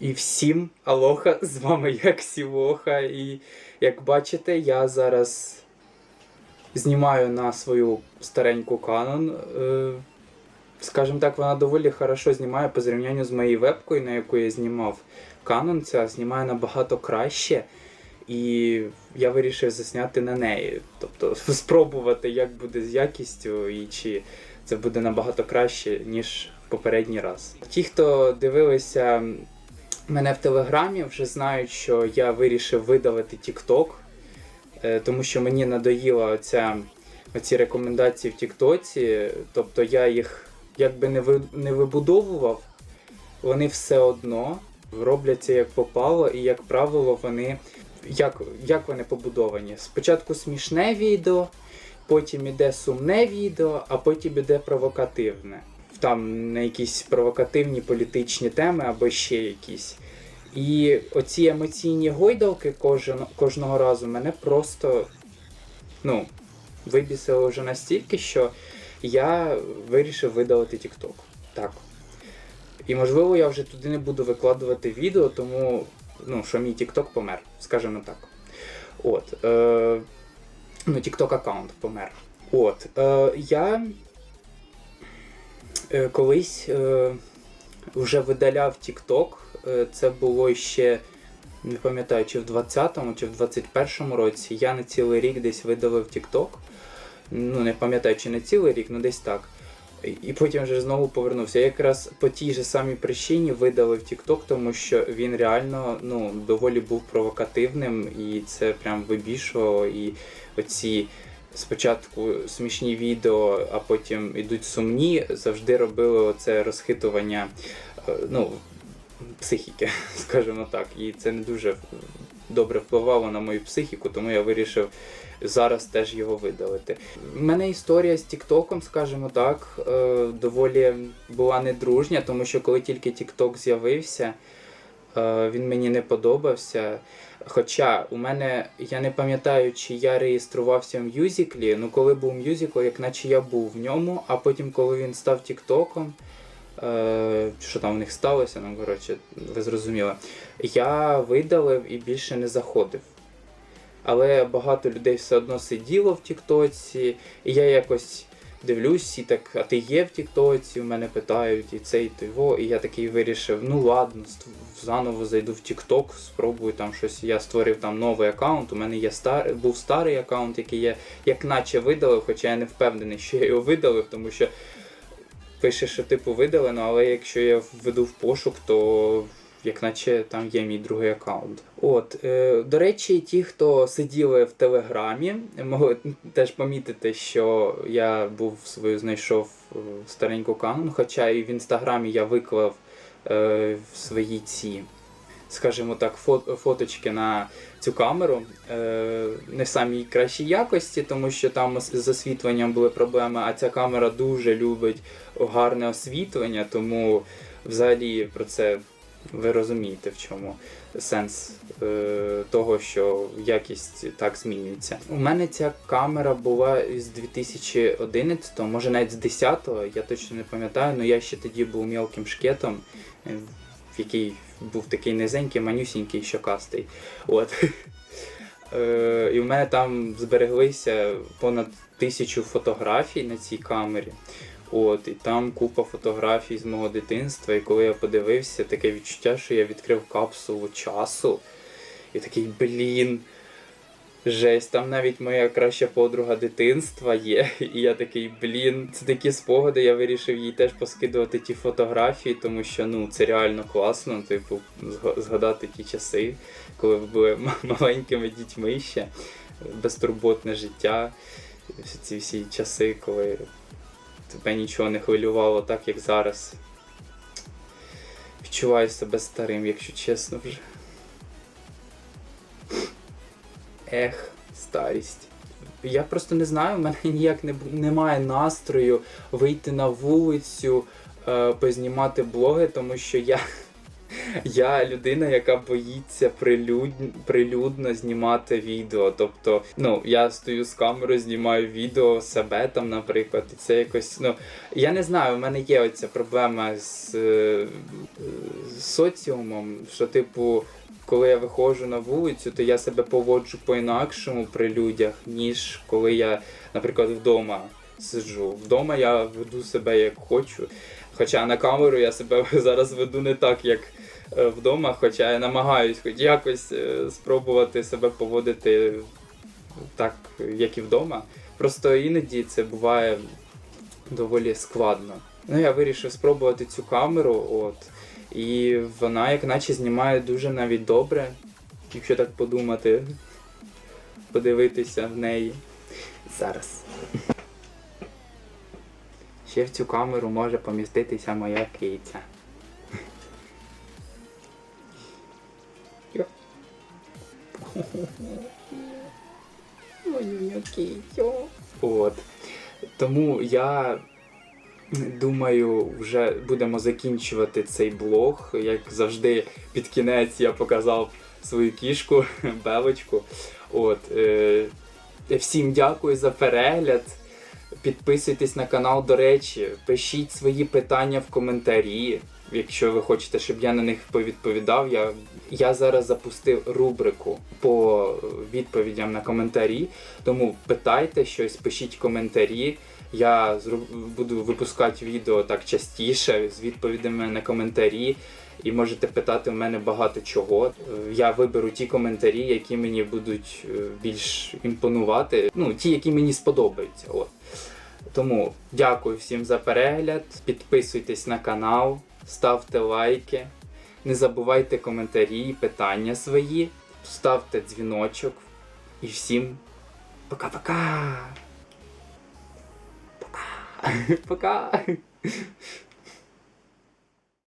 І всім алоха, з вами як Сівоха. І як бачите, я зараз знімаю на свою стареньку Canon. Е, Скажімо так, вона доволі хорошо знімає по зрівнянню з моєю вебкою, на яку я знімав. Canon ця знімає набагато краще. І я вирішив засняти на неї. Тобто спробувати, як буде з якістю і чи це буде набагато краще, ніж попередній раз. Ті, хто дивилися мене в Телеграмі, вже знають, що я вирішив видалити TikTok, е, тому що мені надоїла оця, оці рекомендації в Тіктоці. Тобто я їх якби не, ви, не вибудовував, вони все одно робляться як попало, і, як правило, вони. Як, як вони побудовані? Спочатку смішне відео, потім іде сумне відео, а потім іде провокативне. Там на якісь провокативні політичні теми або ще якісь. І оці емоційні гойдалки кожен, кожного разу мене просто ну, вибісили вже настільки, що я вирішив видалити TikTok. Так. І можливо я вже туди не буду викладувати відео, тому ну, що мій TikTok помер, скажімо так. От. Е, ну, TikTok аккаунт помер. От. Е, я колись е, вже видаляв TikTok. Е, це було ще. Не пам'ятаю, чи в 20-му, чи в 21-му році я на цілий рік десь видалив TikTok. Ну, не пам'ятаю, чи не цілий рік, ну десь так. І потім вже знову повернувся. Я якраз по тій же самій причині видалив TikTok, тому що він реально ну, доволі був провокативним і це прям вибішувало. І оці спочатку смішні відео, а потім ідуть сумні, завжди робили оце розхитування е, ну, психіки, скажімо так. І це не дуже добре впливало на мою психіку, тому я вирішив зараз теж його видалити. У мене історія з Тіктоком, скажімо так, е, доволі була недружня, тому що коли тільки Тікток з'явився, він мені не подобався. Хоча у мене я не пам'ятаю, чи я реєструвався в Мюзіклі, ну коли був Мюзикл, як наче я був в ньому, а потім, коли він став Тіктоком, е, що там в них сталося, ну коротше, ви зрозуміли, я видалив і більше не заходив. Але багато людей все одно сиділо в Тіктоці, і я якось дивлюсь, і так, а ти є в Тіктоці? У мене питають і це, і того. І я такий вирішив, ну ладно, заново зайду в Тікток, спробую там щось. Я створив там новий аккаунт. У мене є стар... був старий аккаунт, який я як наче видалив, хоча я не впевнений, що я його видалив, тому що пише, що типу видалено, але якщо я введу в пошук, то як наче там є мій другий аккаунт. От, е, до речі, ті, хто сиділи в Телеграмі, могли теж помітити, що я був свою знайшов е, стареньку канон, хоча і в інстаграмі я виклав е, свої ці. Скажімо так, фо- фоточки на цю камеру е, не в самій кращій якості, тому що там з освітленням були проблеми, а ця камера дуже любить гарне освітлення, тому взагалі про це ви розумієте, в чому сенс е, того, що якість так змінюється. У мене ця камера була з 2011, може навіть з 10-го, я точно не пам'ятаю, але я ще тоді був мілким шкетом, е, який був такий низенький, манюсінький, щокастий. От. Е, і в мене там збереглися понад тисячу фотографій на цій камері. От, і там купа фотографій з мого дитинства. І коли я подивився, таке відчуття, що я відкрив капсулу часу. І такий, блін. Жесть, там навіть моя краща подруга дитинства є. І я такий, блін, це такі спогади, я вирішив їй теж поскидувати ті фотографії, тому що ну це реально класно, типу, згадати ті часи, коли ви були маленькими дітьми ще, безтурботне життя. Ці всі часи, коли тебе нічого не хвилювало так, як зараз. Відчуваю себе старим, якщо чесно вже. Ех, старість. Я просто не знаю, в мене ніяк не, немає настрою вийти на вулицю, е, познімати блоги, тому що я Я людина, яка боїться прилюд... прилюдно знімати відео. Тобто, ну, я стою з камерою, знімаю відео себе там, наприклад, і це якось. Ну, я не знаю, у мене є оця проблема з, е, з соціумом, що, типу, коли я виходжу на вулицю, то я себе поводжу по-інакшому при людях, ніж коли я, наприклад, вдома сиджу. Вдома я веду себе як хочу. Хоча на камеру я себе зараз веду не так, як е, вдома, хоча я намагаюсь хоч якось е, спробувати себе поводити так, як і вдома. Просто іноді це буває доволі складно. Ну, я вирішив спробувати цю камеру, от. І вона, як наче, знімає дуже навіть добре, якщо так подумати, подивитися в неї. Зараз. Ще в цю камеру може поміститися моя киця. От. Тому я думаю, вже будемо закінчувати цей блог. Як завжди, під кінець я показав свою кішку, белочку. От, е, всім дякую за перегляд. Підписуйтесь на канал, до речі, пишіть свої питання в коментарі, якщо ви хочете, щоб я на них повідповідав. Я, я зараз запустив рубрику по відповідям на коментарі. Тому питайте щось, пишіть коментарі. Я зру- буду випускати відео так частіше з відповідями на коментарі. І можете питати в мене багато чого. Е, Я виберу ті коментарі, які мені будуть е, більш імпонувати. Ну, ті, які мені сподобаються. От. Тому дякую всім за перегляд. Підписуйтесь на канал, ставте лайки, не забувайте коментарі, питання свої, ставте дзвіночок. І всім пока-пока! Пока! Пока!